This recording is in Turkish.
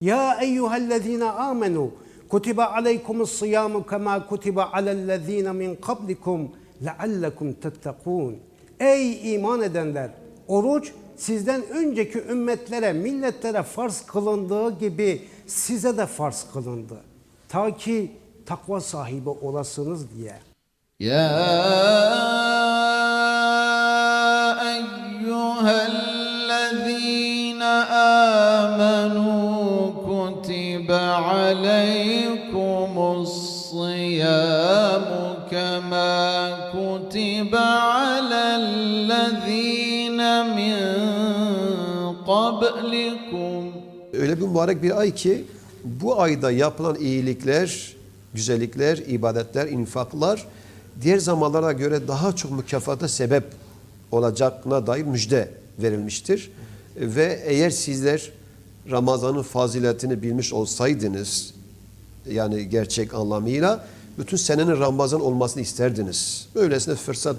Ya eyyühellezine amenu kutiba aleykumus siyamu kema kutiba alellezine min kablikum leallekum tettekûn. Ey iman edenler! Oruç sizden önceki ümmetlere, milletlere farz kılındığı gibi size de farz kılındı. Ta ki takva sahibi olasınız diye. Ya eyyühellezine amenu عليكم الصيام كما كتب على الذين من قبلكم Öyle bir mübarek bir ay ki bu ayda yapılan iyilikler, güzellikler, ibadetler, infaklar diğer zamanlara göre daha çok mükafata sebep olacağına dair müjde verilmiştir. Ve eğer sizler Ramazan'ın faziletini bilmiş olsaydınız yani gerçek anlamıyla bütün senenin Ramazan olmasını isterdiniz. Böylesine fırsat